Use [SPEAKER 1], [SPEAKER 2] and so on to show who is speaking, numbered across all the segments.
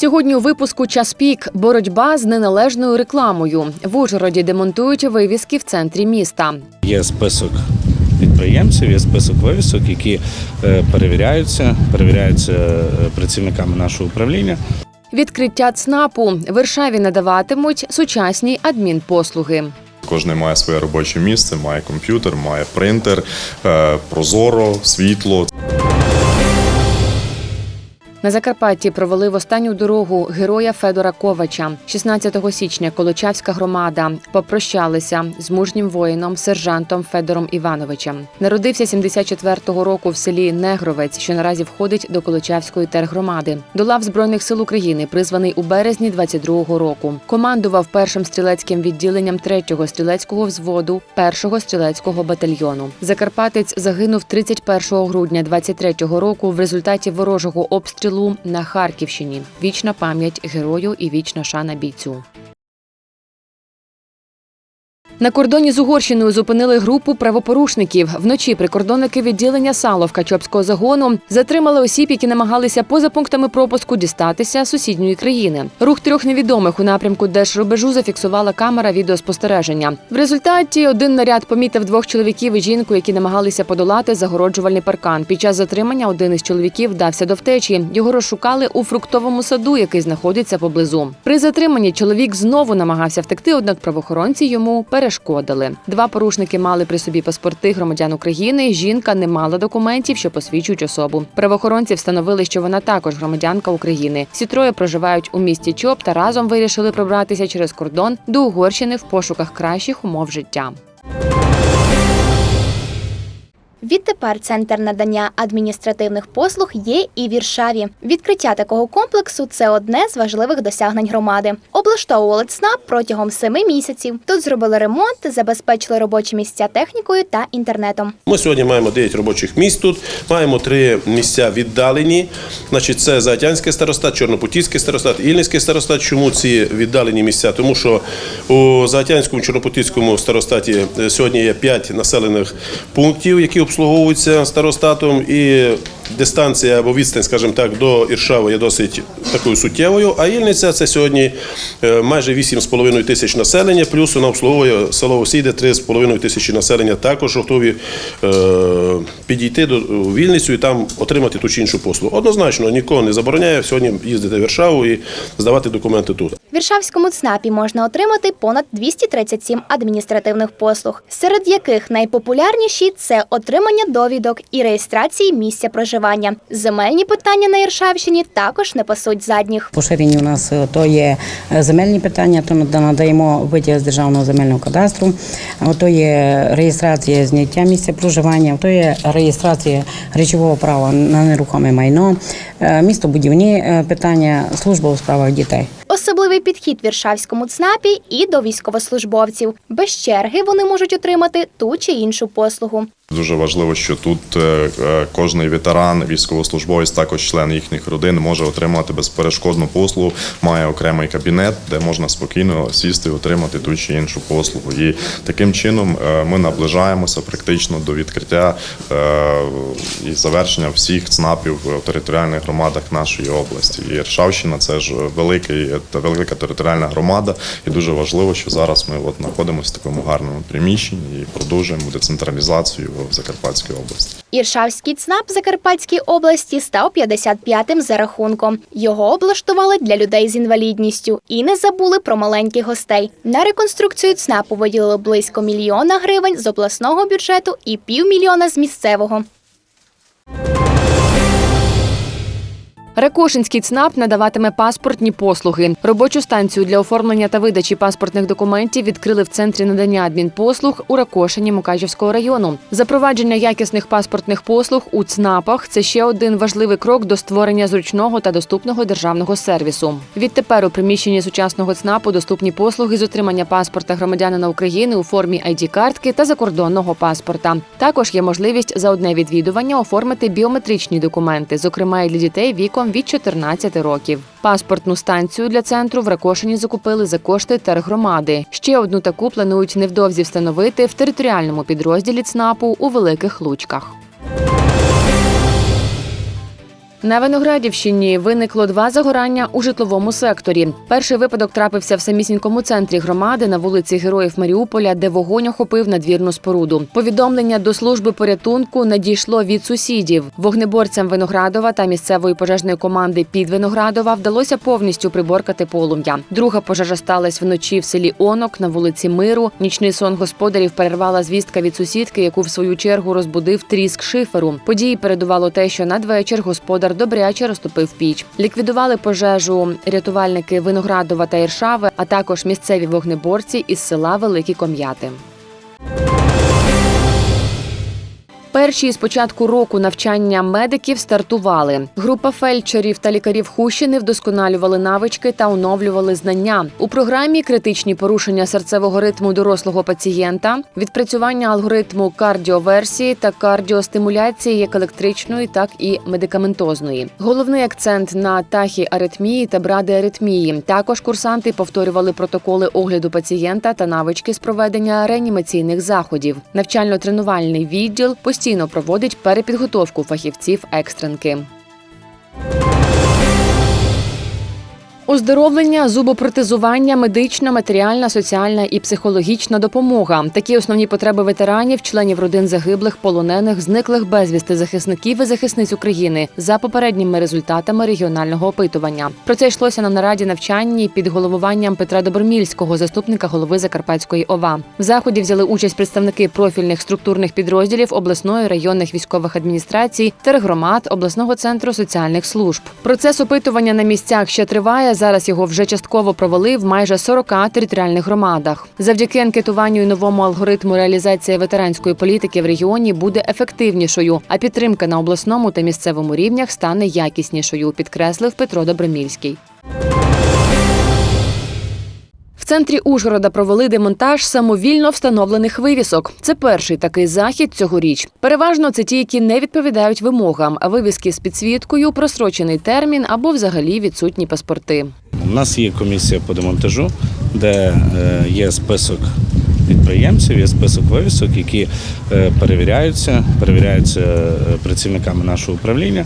[SPEAKER 1] Сьогодні у випуску час пік боротьба з неналежною рекламою. В Ужгороді демонтують вивіски в центрі міста.
[SPEAKER 2] Є список підприємців, є список вивісок, які е, перевіряються, перевіряються е, працівниками нашого управління.
[SPEAKER 1] Відкриття ЦНАПу в Варшаві надаватимуть сучасні адмінпослуги.
[SPEAKER 3] Кожен має своє робоче місце, має комп'ютер, має принтер, е, прозоро, світло.
[SPEAKER 1] На Закарпатті провели в останню дорогу героя Федора Ковача. 16 січня Колочавська громада попрощалися з мужнім воїном, сержантом Федором Івановичем. Народився 74-го року в селі Негровець, що наразі входить до Колочавської тергромади. До лав збройних сил України призваний у березні 22-го року. Командував першим стрілецьким відділенням 3-го стрілецького взводу 1-го стрілецького батальйону. Закарпатець загинув 31 грудня 23-го року в результаті ворожого обстрілу на Харківщині. Вічна пам'ять герою і вічна шана бійцю. На кордоні з Угорщиною зупинили групу правопорушників. Вночі прикордонники відділення Саловка Чопського загону затримали осіб, які намагалися поза пунктами пропуску дістатися сусідньої країни. Рух трьох невідомих у напрямку держрубежу зафіксувала камера відеоспостереження. В результаті один наряд помітив двох чоловіків і жінку, які намагалися подолати загороджувальний паркан. Під час затримання один із чоловіків вдався до втечі. Його розшукали у фруктовому саду, який знаходиться поблизу. При затриманні чоловік знову намагався втекти, однак правоохоронці йому перешкодили. Два порушники мали при собі паспорти громадян України. Жінка не мала документів, що посвідчують особу. Правоохоронці встановили, що вона також громадянка України. Всі троє проживають у місті Чоп та разом вирішили пробратися через кордон до Угорщини в пошуках кращих умов життя.
[SPEAKER 4] Відтепер центр надання адміністративних послуг є і в Віршаві. Відкриття такого комплексу це одне з важливих досягнень громади. Облаштовували ЦНАП протягом семи місяців. Тут зробили ремонт, забезпечили робочі місця технікою та інтернетом.
[SPEAKER 5] Ми сьогодні маємо 9 робочих місць тут, маємо три місця віддалені. Значить, це Заотянський старостат, Чорнопутівський старостат, Ільницький старостат. Чому ці віддалені місця? Тому що у Заотянському Чорнопутівському старостаті е, сьогодні є 5 населених пунктів, які обслуговуються старостатом, і дистанція або відстань, скажімо так, до Іршави є досить такою суттєвою. А Ільниця це сьогодні е, майже 8,5 тисяч населення, плюс вона обслуговує село Осіде 3,5 тисячі населення. Також готові е, підійти до Вільницю і там отримати ту чи іншу послугу. Однозначно, нікого не забороняє сьогодні їздити в Варшаву і здавати документи тут.
[SPEAKER 4] Віршавському ЦНАПі можна отримати понад 237 адміністративних послуг, серед яких найпопулярніші це отримання довідок і реєстрації місця проживання. Земельні питання на Іршавщині також не пасуть задніх.
[SPEAKER 6] Поширені у нас е, то є е, земельні питання, то нада- надаємо витяг з державного земельного кадастру, то є реєстрація зняття місця проживання, то є реєстрація речового права на нерухоме майно, е, містобудівні питання, служба у справах дітей.
[SPEAKER 4] Особливий підхід Віршавському ЦНАПі і до військовослужбовців. Без черги вони можуть отримати ту чи іншу послугу.
[SPEAKER 3] Дуже важливо, що тут е, е, кожний ветеран, військовослужбовець, також член їхніх родин може отримати безперешкодну послугу, має окремий кабінет, де можна спокійно сісти отримати ту чи іншу послугу. І таким чином е, ми наближаємося практично до відкриття і завершення всіх ЦНАПів в територіальних громадах нашої області. І Ршавщина це ж великий та велика територіальна громада, і дуже важливо, що зараз ми от знаходимося в такому гарному приміщенні і продовжуємо децентралізацію в Закарпатській області.
[SPEAKER 4] Іршавський ЦНАП Закарпатській області став 55-тим за рахунком. Його облаштували для людей з інвалідністю і не забули про маленьких гостей. На реконструкцію ЦНАПу виділили близько мільйона гривень з обласного бюджету і півмільйона з місцевого.
[SPEAKER 1] Ракошинський ЦНАП надаватиме паспортні послуги. Робочу станцію для оформлення та видачі паспортних документів відкрили в центрі надання адмінпослуг у Ракошині Мукачівського району. Запровадження якісних паспортних послуг у ЦНАПах це ще один важливий крок до створення зручного та доступного державного сервісу. Відтепер у приміщенні сучасного ЦНАПу доступні послуги з отримання паспорта громадянина України у формі id картки та закордонного паспорта. Також є можливість за одне відвідування оформити біометричні документи, зокрема і для дітей віком від 14 років. Паспортну станцію для центру в Ракошині закупили за кошти тергромади. Ще одну таку планують невдовзі встановити в територіальному підрозділі ЦНАПу у Великих Лучках. На Виноградівщині виникло два загорання у житловому секторі. Перший випадок трапився в самісінькому центрі громади на вулиці Героїв Маріуполя, де вогонь охопив надвірну споруду. Повідомлення до служби порятунку надійшло від сусідів. Вогнеборцям Виноградова та місцевої пожежної команди під Виноградова вдалося повністю приборкати полум'я. Друга пожежа сталася вночі в селі Онок на вулиці Миру. Нічний сон господарів перервала звістка від сусідки, яку в свою чергу розбудив тріск шиферу. Події передувало те, що надвечір господар добряче розтопив піч. Ліквідували пожежу рятувальники Виноградова та Іршави, а також місцеві вогнеборці із села Великі Ком'яти. Перші з початку року навчання медиків стартували. Група фельдшерів та лікарів Хущини вдосконалювали навички та оновлювали знання. У програмі критичні порушення серцевого ритму дорослого пацієнта, відпрацювання алгоритму кардіоверсії та кардіостимуляції як електричної, так і медикаментозної. Головний акцент на тахіаритмії та брадіаритмії. Також курсанти повторювали протоколи огляду пацієнта та навички з проведення реанімаційних заходів. Навчально-тренувальний відділ постійно проводить перепідготовку фахівців екстренки. Оздоровлення, зубопротезування, медична, матеріальна, соціальна і психологічна допомога такі основні потреби ветеранів, членів родин загиблих, полонених, зниклих безвісти захисників і захисниць України за попередніми результатами регіонального опитування. Про це йшлося на нараді навчанні під головуванням Петра Добромільського, заступника голови Закарпатської ОВА. В заході взяли участь представники профільних структурних підрозділів обласної районних військових адміністрацій, тергромад, обласного центру соціальних служб. Процес опитування на місцях ще триває. Зараз його вже частково провели в майже 40 територіальних громадах. Завдяки анкетуванню і новому алгоритму реалізація ветеранської політики в регіоні буде ефективнішою, а підтримка на обласному та місцевому рівнях стане якіснішою, підкреслив Петро Добромільський. Центрі Ужгорода провели демонтаж самовільно встановлених вивісок. Це перший такий захід цьогоріч. Переважно це ті, які не відповідають вимогам, а вивіски з підсвіткою, просрочений термін або взагалі відсутні паспорти.
[SPEAKER 2] У нас є комісія по демонтажу, де е, є список підприємців, є список вивісок, які е, перевіряються, перевіряються е, працівниками нашого управління.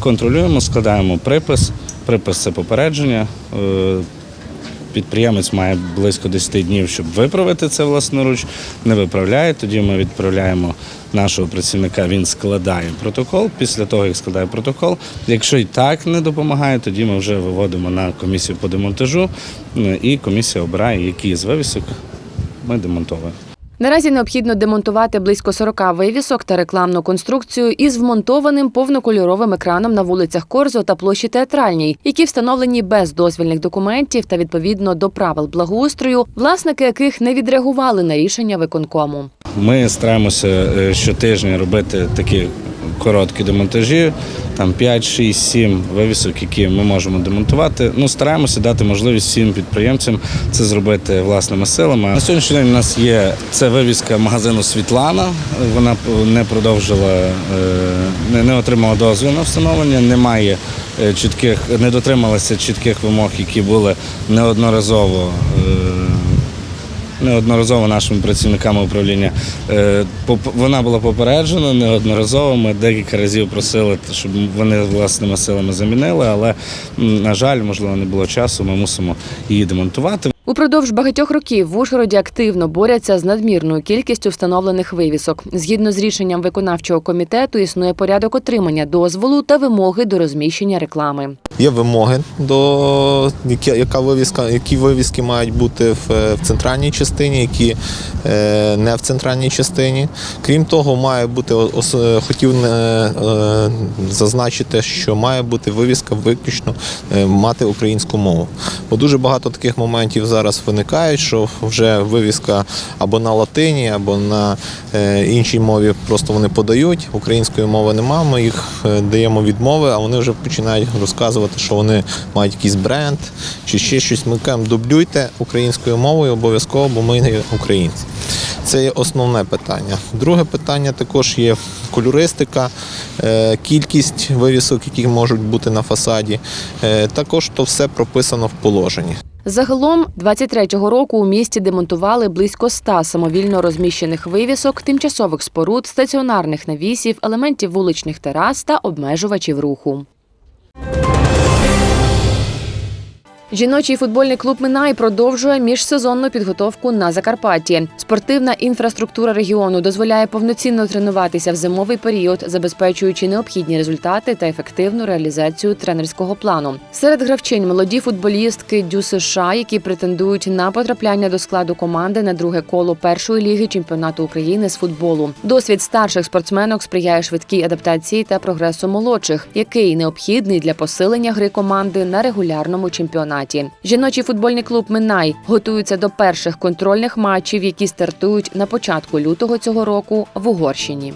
[SPEAKER 2] Контролюємо, складаємо припис. Припис це попередження. Підприємець має близько 10 днів, щоб виправити це власноруч. Не виправляє. Тоді ми відправляємо нашого працівника. Він складає протокол. Після того, як складає протокол, якщо і так не допомагає, тоді ми вже виводимо на комісію по демонтажу, е, і комісія обирає, який з вивісок ми демонтовуємо.
[SPEAKER 1] Наразі необхідно демонтувати близько 40 вивісок та рекламну конструкцію із вмонтованим повнокольоровим екраном на вулицях Корзо та площі Театральній, які встановлені без дозвільних документів та відповідно до правил благоустрою, власники яких не відреагували на рішення виконкому.
[SPEAKER 2] Ми стараємося е, щотижня робити такі короткі демонтажі, там 5, 6, 7 вивісок, які ми можемо демонтувати. Ну, стараємося дати можливість всім підприємцям це зробити власними силами. На сьогоднішній день у нас є це вивіска магазину Світлана. Вона не продовжила, е, не, отримала дозвіл на встановлення, немає е, чітких, не дотрималася чітких вимог, які були неодноразово. Неодноразово нашими працівниками управління. Е, Вона була попереджена неодноразово. Ми декілька разів просили, щоб вони власними силами замінили, але, на жаль, можливо, не було часу. Ми мусимо її демонтувати.
[SPEAKER 1] Упродовж багатьох років в Ужгороді активно борються з надмірною кількістю встановлених вивісок. Згідно з рішенням виконавчого комітету, існує порядок отримання дозволу та вимоги до розміщення реклами.
[SPEAKER 7] Є вимоги до яка вивіска, які вивіски мають бути в, центральній частині, які е, не в центральній частині. Крім того, має бути хотів е, е, зазначити, що має бути вивіска виключно мати українську мову. Бо дуже багато таких моментів зараз виникають, що вже вивіска або на латині, або на е, іншій мові просто вони подають. Української мови немає, ми їх е, даємо відмови, а вони вже починають розказувати, що вони мають якийсь бренд чи ще щось. Ми кажемо, дублюйте українською мовою обов'язково, бо ми є українці. Це є основне питання. Друге питання також є кольористика, е, кількість вивісок, які можуть бути на фасаді. Також то все прописано в положенні.
[SPEAKER 1] Загалом 23-го року у місті демонтували близько 100 самовільно розміщених вивісок, тимчасових споруд, стаціонарних навісів, елементів вуличних терас та обмежувачів руху. Жіночий футбольний клуб Минай продовжує міжсезонну підготовку на Закарпатті. Спортивна інфраструктура регіону дозволяє повноцінно тренуватися в зимовий період, забезпечуючи необхідні результати та ефективну реалізацію тренерського плану. Серед гравчинь молоді футболістки Дю США, які претендують на потрапляння до складу команди на друге коло першої ліги чемпіонату України з футболу. Досвід старших спортсменок сприяє швидкій адаптації та прогресу молодших, який необхідний для посилення гри команди на регулярному чемпіонаті. Жіночий футбольний клуб Минай готується до перших контрольних матчів, які стартують на початку лютого цього року в Угорщині.